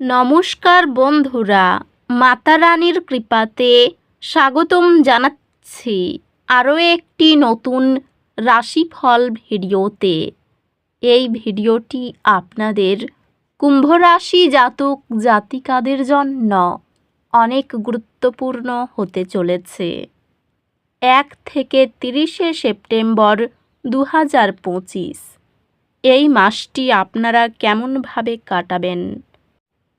নমস্কার বন্ধুরা মাতা রানীর কৃপাতে স্বাগতম জানাচ্ছি আরও একটি নতুন রাশিফল ভিডিওতে। এই ভিডিওটি আপনাদের কুম্ভ রাশি জাতক জাতিকাদের জন্য অনেক গুরুত্বপূর্ণ হতে চলেছে। এক থেকে তিরিশে সেপ্টেম্বর দু হাজার পঁচিশ, এই মাসটি আপনারা কেমনভাবে কাটাবেন?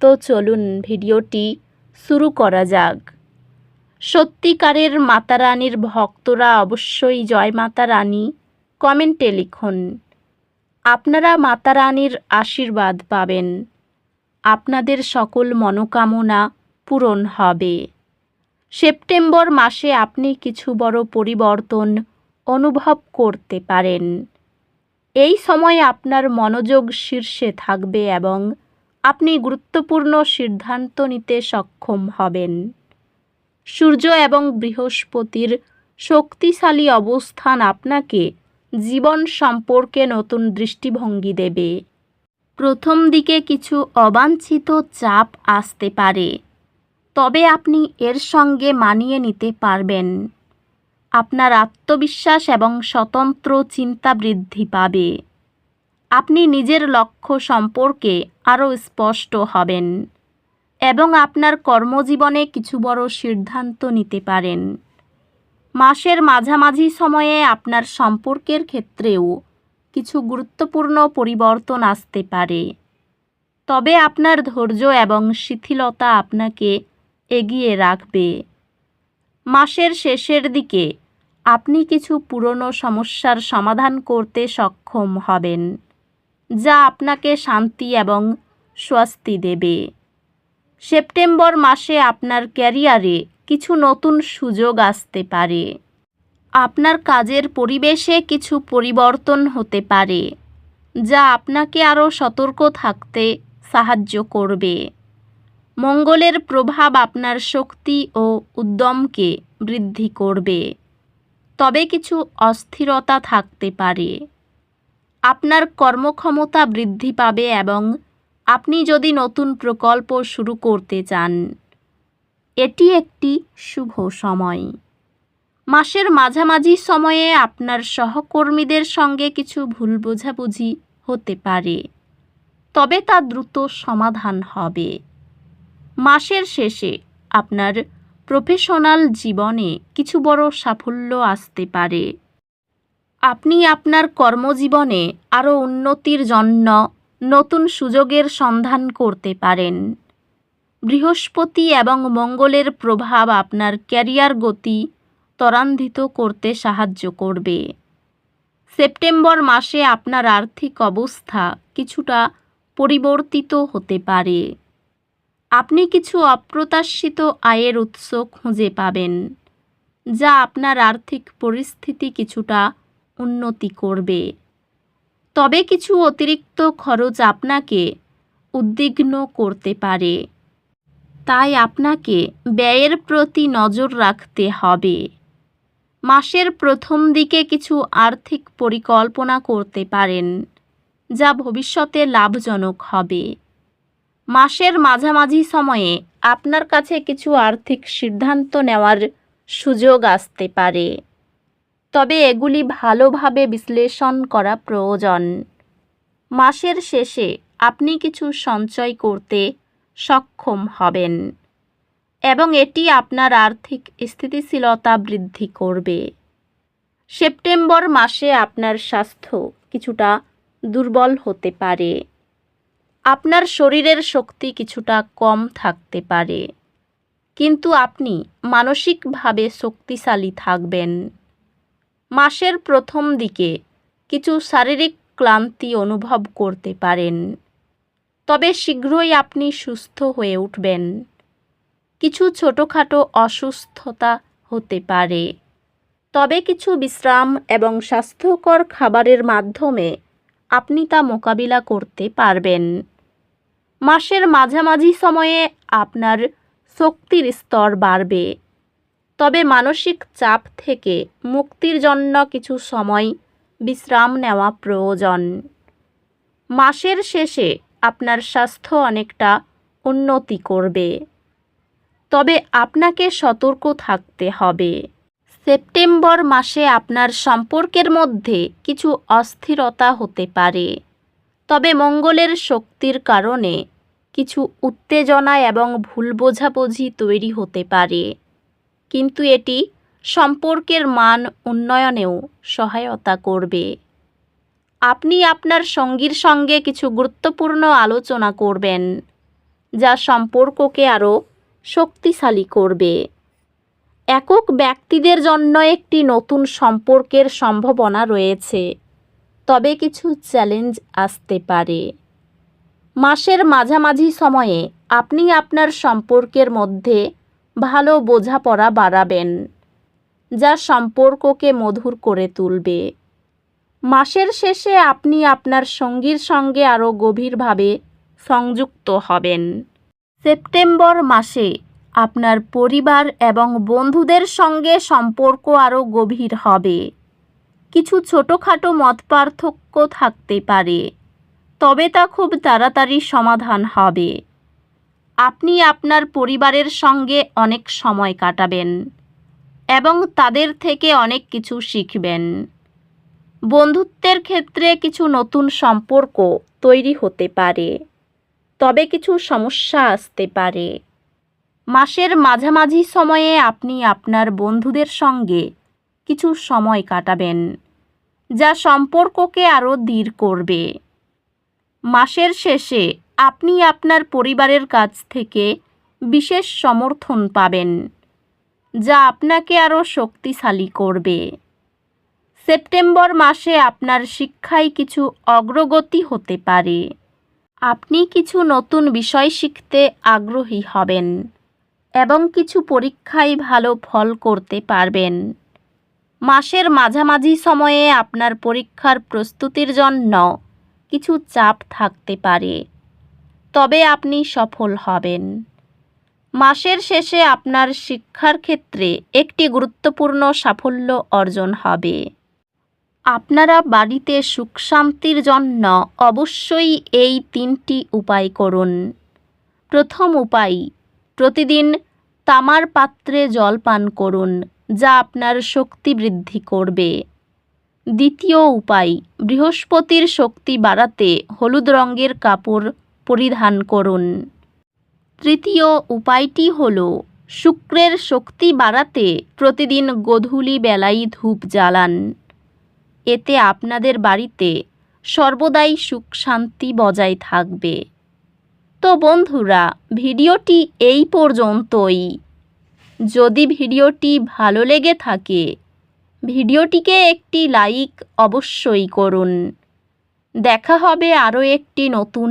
তো চলুন ভিডিওটি শুরু করা যাক। সত্যিকারের মাতা রানীর ভক্তরা অবশ্যই জয় মাতা রানী কমেন্টে লিখুন। আপনারা মাতা রানীর আশীর্বাদ পাবেন। আপনাদের সকল মনোকামনা পূরণ হবে। সেপ্টেম্বর মাসে আপনি কিছু বড় পরিবর্তন অনুভব করতে পারেন। এই সময় আপনার মনোযোগ শীর্ষে থাকবে এবং আপনি গুরুত্বপূর্ণ সিদ্ধান্ত নিতে সক্ষম হবেন। সূর্য এবং বৃহস্পতির শক্তিশালী অবস্থান আপনাকে জীবন সম্পর্কে নতুন দৃষ্টিভঙ্গি দেবে। প্রথম দিকে কিছু অবাঞ্ছিত চাপ আসতে পারে, তবে আপনি এর সঙ্গে মানিয়ে নিতে পারবেন। আপনার আত্মবিশ্বাস এবং স্বতন্ত্র চিন্তা বৃদ্ধি পাবে। আপনি নিজের লক্ষ্য সম্পর্কে আরও স্পষ্ট হবেন এবং আপনার কর্মজীবনে কিছু বড় সিদ্ধান্ত নিতে পারেন। মাসের মাঝামাঝি সময়ে আপনার সম্পর্কের ক্ষেত্রেও কিছু গুরুত্বপূর্ণ পরিবর্তন আসতে পারে। তবে আপনার ধৈর্য এবং শিথিলতা আপনাকে এগিয়ে রাখবে। মাসের শেষের দিকে আপনি কিছু পুরনো সমস্যার সমাধান করতে সক্ষম হবেন। যা আপনাকে শান্তি এবং স্বস্তি দেবে। সেপ্টেম্বর মাসে আপনার ক্যারিয়ারে কিছু নতুন সুযোগ আসতে পারে। আপনার কাজের পরিবেশে কিছু পরিবর্তন হতে পারে, যা আপনাকে আরও সতর্ক থাকতে সাহায্য করবে। মঙ্গলের প্রভাব আপনার শক্তি ও উদ্যমকে বৃদ্ধি করবে। তবে কিছু অস্থিরতা থাকতে পারে। আপনার কর্মক্ষমতা বৃদ্ধি পাবে এবং আপনি যদি নতুন প্রকল্প শুরু করতে চান, এটি একটি শুভ সময়। মাসের মাঝামাঝি সময়ে আপনার সহকর্মীদের সঙ্গে কিছু ভুল বোঝাবুঝি হতে পারে, তবে তা দ্রুত সমাধান হবে। মাসের শেষে আপনার প্রফেশনাল জীবনে কিছু বড় সাফল্য আসতে পারে। আপনি আপনার কর্মজীবনে আরও উন্নতির জন্য নতুন সুযোগের সন্ধান করতে পারেন। বৃহস্পতি এবং মঙ্গলের প্রভাব আপনার ক্যারিয়ার গতি ত্বরান্বিত করতে সাহায্য করবে। সেপ্টেম্বর মাসে আপনার আর্থিক অবস্থা কিছুটা পরিবর্তিত হতে পারে। আপনি কিছু অপ্রত্যাশিত আয়ের উৎস খুঁজে পাবেন, যা আপনার আর্থিক পরিস্থিতি কিছুটা উন্নতি করবে। তবে কিছু অতিরিক্ত খরচ আপনাকে উদ্বিগ্ন করতে পারে। তাই আপনাকে ব্যয়ের প্রতি নজর রাখতে হবে। মাসের প্রথম দিকে কিছু আর্থিক পরিকল্পনা করতে পারেন, যা ভবিষ্যতে লাভজনক হবে। মাসের মাঝামাঝি সময়ে আপনার কাছে কিছু আর্থিক সিদ্ধান্ত নেওয়ার সুযোগ আসতে পারে। তবে এগুলি ভালোভাবে বিশ্লেষণ করা প্রয়োজন। মাসের শেষে আপনি কিছু সঞ্চয় করতে সক্ষম হবেন এবং এটি আপনার আর্থিক স্থিতিশীলতা বৃদ্ধি করবে। সেপ্টেম্বর মাসে আপনার স্বাস্থ্য কিছুটা দুর্বল হতে পারে। আপনার শরীরের শক্তি কিছুটা কম থাকতে পারে। কিন্তু আপনি মানসিকভাবে শক্তিশালী থাকবেন। মাসের প্রথম দিকে কিছু শারীরিক ক্লান্তি অনুভব করতে পারেন। তবে শীঘ্রই আপনি সুস্থ হয়ে উঠবেন। কিছু ছোটোখাটো অসুস্থতা হতে পারে। তবে কিছু বিশ্রাম এবং স্বাস্থ্যকর খাবারের মাধ্যমে আপনি তা মোকাবিলা করতে পারবেন। মাসের মাঝামাঝি সময়ে আপনার শক্তির স্তর বাড়বে। তবে মানসিক চাপ থেকে মুক্তির জন্য কিছু সময়, বিশ্রাম নেওয়া প্রয়োজন। মাসের শেষে আপনার স্বাস্থ্য অনেকটা উন্নতি করবে। তবে আপনাকে সতর্ক থাকতে হবে। সেপ্টেম্বর মাসে আপনার সম্পর্কের মধ্যে কিছু অস্থিরতা হতে পারে। তবে মঙ্গলের শক্তির কারণে কিছু উত্তেজনা এবং ভুল বোঝাবুঝি তৈরি হতে পারে। কিন্তু এটি সম্পর্কের মান উন্নয়নেও সহায়তা করবে। আপনি আপনার সঙ্গীর সঙ্গে কিছু গুরুত্বপূর্ণ আলোচনা করবেন, যা সম্পর্ককে আরও শক্তিশালী করবে। একক ব্যক্তিদের জন্য একটি নতুন সম্পর্কের সম্ভাবনা রয়েছে, তবে কিছু চ্যালেঞ্জ আসতে পারে। মাসের মাঝামাঝি সময়ে আপনি আপনার সম্পর্কের মধ্যে ভালো বোঝাপড়া বাড়াবেন, যা সম্পর্ককে মধুর করে তুলবে। মাসের শেষে আপনি আপনার সঙ্গীর সঙ্গে আরও গভীরভাবে সংযুক্ত হবেন। সেপ্টেম্বর মাসে আপনার পরিবার এবং বন্ধুদের সঙ্গে সম্পর্ক আরও গভীর হবে। কিছু ছোটোখাটো মতপার্থক্য থাকতে পারে, তবে তা খুব তাড়াতাড়ি সমাধান হবে। আপনি আপনার পরিবারের সঙ্গে অনেক সময় কাটাবেন এবং তাদের থেকে অনেক কিছু শিখবেন। বন্ধুত্বের ক্ষেত্রে কিছু নতুন সম্পর্ক তৈরি হতে পারে, তবে কিছু সমস্যা আসতে পারে। মাসের মাঝামাঝি সময়ে আপনি আপনার বন্ধুদের সঙ্গে কিছু সময় কাটাবেন, যা সম্পর্ককে আরও দৃঢ় করবে। মাসের শেষে আপনি আপনার পরিবারের কাছ থেকে বিশেষ সমর্থন পাবেন, যা আপনাকে আরও শক্তিশালী করবে। সেপ্টেম্বর মাসে আপনার শিক্ষায় কিছু অগ্রগতি হতে পারে। আপনি কিছু নতুন বিষয় শিখতে আগ্রহী হবেন এবং কিছু পরীক্ষায় ভালো ফল করতে পারবেন। মাসের মাঝামাঝি সময়ে আপনার পরীক্ষার প্রস্তুতির জন্য কিছু চাপ থাকতে পারে। তবে আপনি সফল হবেন। মাসের শেষে আপনার শিক্ষার ক্ষেত্রে একটি গুরুত্বপূর্ণ সাফল্য অর্জন হবে। আপনারা বাড়িতে সুখ শান্তির জন্য অবশ্যই এই তিনটি উপায় করুন। প্রথম উপায়, প্রতিদিন তামার পাত্রে জল পান করুন, যা আপনার শক্তি বৃদ্ধি করবে। দ্বিতীয় উপায়, বৃহস্পতির শক্তি বাড়াতে হলুদ রঙের কাপড় পরিধান করুন। তৃতীয় উপায়টি হল, শুক্রের শক্তি বাড়াতে প্রতিদিন গধূলি বেলায় ধূপ জ্বালান। এতে আপনাদের বাড়িতে সর্বদাই সুখ শান্তি বজায় থাকবে। তো বন্ধুরা, ভিডিওটি এই পর্যন্তই। যদি ভিডিওটি ভালো লেগে থাকে, ভিডিওটিকে একটি লাইক অবশ্যই করুন। দেখা হবে আরও একটি নতুন